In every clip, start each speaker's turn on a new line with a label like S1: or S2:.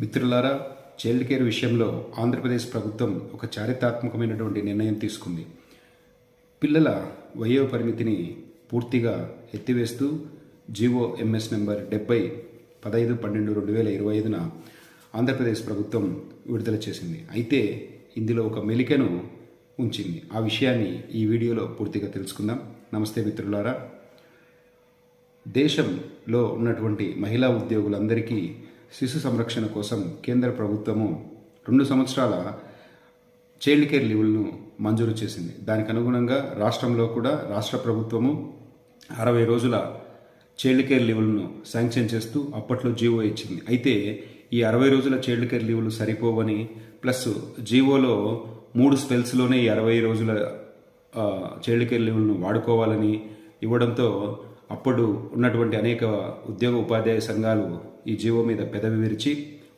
S1: మిత్రులారా child care విషయంలో ఆంధ్రప్రదేశ్ ప్రభుత్వం ఒక చారిత్రాత్మకమైనటువంటి నిర్ణయం తీసుకుంది. పిల్లల వయో పరిమితిని పూర్తిగా ఎత్తివేస్తూ జీవో ఎంఎస్ నెంబర్ డెబ్బై పదహైదు పన్నెండు రెండు వేల ఇరవై ఐదున ఆంధ్రప్రదేశ్ ప్రభుత్వం విడుదల చేసింది. అయితే ఇందులో ఒక మెలికను ఉంచింది. ఆ విషయాన్ని ఈ వీడియోలో పూర్తిగా తెలుసుకుందాం. నమస్తే మిత్రులారా. దేశంలో ఉన్నటువంటి మహిళా ఉద్యోగులందరికీ శిశు సంరక్షణ కోసం కేంద్ర ప్రభుత్వము రెండు సంవత్సరాల చైల్డ్ కేర్ లీవులను మంజూరు చేసింది. దానికి అనుగుణంగా రాష్ట్రంలో కూడా రాష్ట్ర ప్రభుత్వము అరవై రోజుల చైల్డ్ కేర్ లీవులను శాంక్షన్ చేస్తూ అప్పట్లో జీవో ఇచ్చింది. అయితే ఈ అరవై రోజుల చైల్డ్ కేర్ లీవులు సరిపోవని ప్లస్ జీవోలో మూడు స్పెల్స్లోనే ఈ అరవై రోజుల చైల్డ్ కేర్ లీవులను వాడుకోవాలని ఇవ్వడంతో అప్పుడు ఉన్నటువంటి అనేక ఉద్యోగ ఉపాధ్యాయ సంఘాలు ఈ జీవో మీద పెదవి విరిచి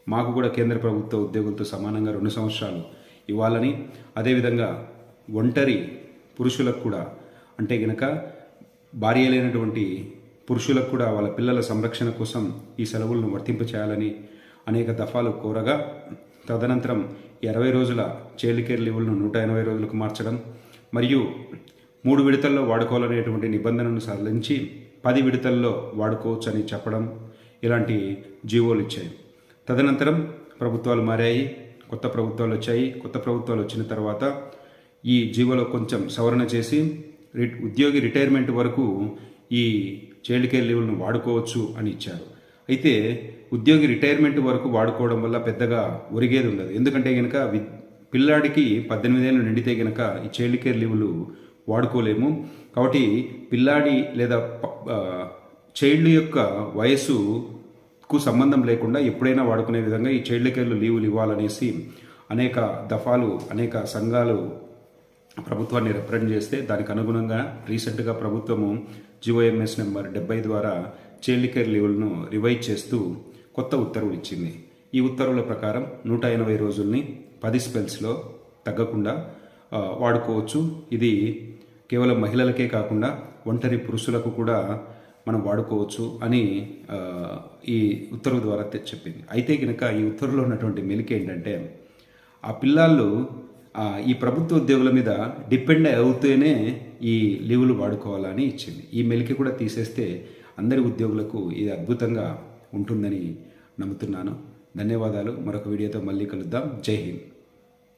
S1: మాకు కూడా కేంద్ర ప్రభుత్వ ఉద్యోగులతో సమానంగా రెండు సంవత్సరాలు ఇవ్వాలని అదేవిధంగా ఒంటరి పురుషులకు కూడా అంటే గనక భార్య లేనటువంటి పురుషులకు కూడా వాళ్ళ పిల్లల సంరక్షణ కోసం ఈ సెలవులను వర్తింపచేయాలని అనేక దఫాలు కోరగా తదనంతరం ఇరవై రోజుల చైల్డ్ కేర్ లీవులను నూట ఎనభై రోజులకు మార్చడం మరియు మూడు విడతల్లో వాడుకోవాలనేటువంటి నిబంధనను సడలించి పది విడతల్లో వాడుకోవచ్చు అని చెప్పడం ఇలాంటి జీవోలు ఇచ్చాయి. తదనంతరం ప్రభుత్వాలు మారాయి కొత్త ప్రభుత్వాలు వచ్చాయి. కొత్త ప్రభుత్వాలు వచ్చిన తర్వాత ఈ జీవోలో కొంచెం సవరణ చేసి రి- ఉద్యోగి రిటైర్మెంట్ వరకు ఈ చైల్డ్ కేర్ లీవులను వాడుకోవచ్చు అని ఇచ్చారు. అయితే ఉద్యోగి రిటైర్మెంట్ వరకు వాడుకోవడం వల్ల పెద్దగా ఒరిగేది ఉండదు. ఎందుకంటే కనుక వి- పిల్లాడికి పద్దెనిమిది ఏళ్ళు నిండితే కనుక ఈ చైల్డ్ కేర్ లీవులు వాడుకోలేము. కాబట్టి పిల్లాడి లేదా చైల్డ్ యొక్క వయస్సుకు సంబంధం లేకుండా ఎప్పుడైనా వాడుకునే విధంగా ఈ చైల్డ్ కేర్లు లీవులు ఇవ్వాలనేసి అనేక దఫాలు అనేక సంఘాలు ప్రభుత్వాన్ని రిప్రజెంట్ చేస్తే దానికి అనుగుణంగా రీసెంట్గా ప్రభుత్వము జిఓఎంఎస్ నెంబర్ డెబ్బై ద్వారా చైల్డ్ కేర్ లీవులను రివైజ్ చేస్తూ కొత్త ఉత్తర్వులు ఇచ్చింది. ఈ ఉత్తర్వుల ప్రకారం నూట ఎనభై రోజుల్ని పది స్పెల్స్లో తగ్గకుండా వాడుకోవచ్చు. ఇది కేవలం మహిళలకే కాకుండా ఒంటరి పురుషులకు కూడా మనం వాడుకోవచ్చు అని ఈ ఉత్తర్వు ద్వారా చెప్పింది. అయితే కనుక ఈ ఉత్తర్వులో ఉన్నటువంటి మెలిక ఏంటంటే ఆ పిల్లలు ఈ ప్రభుత్వ ఉద్యోగుల మీద డిపెండ్ అవుతూనే ఈ లీవులు వాడుకోవాలని ఇచ్చింది. ఈ మెలిక కూడా తీసేస్తే అందరి ఉద్యోగులకు ఇది అద్భుతంగా ఉంటుందని నమ్ముతున్నాను. ధన్యవాదాలు. మరొక వీడియోతో మళ్ళీ కలుద్దాం. జై హింద్.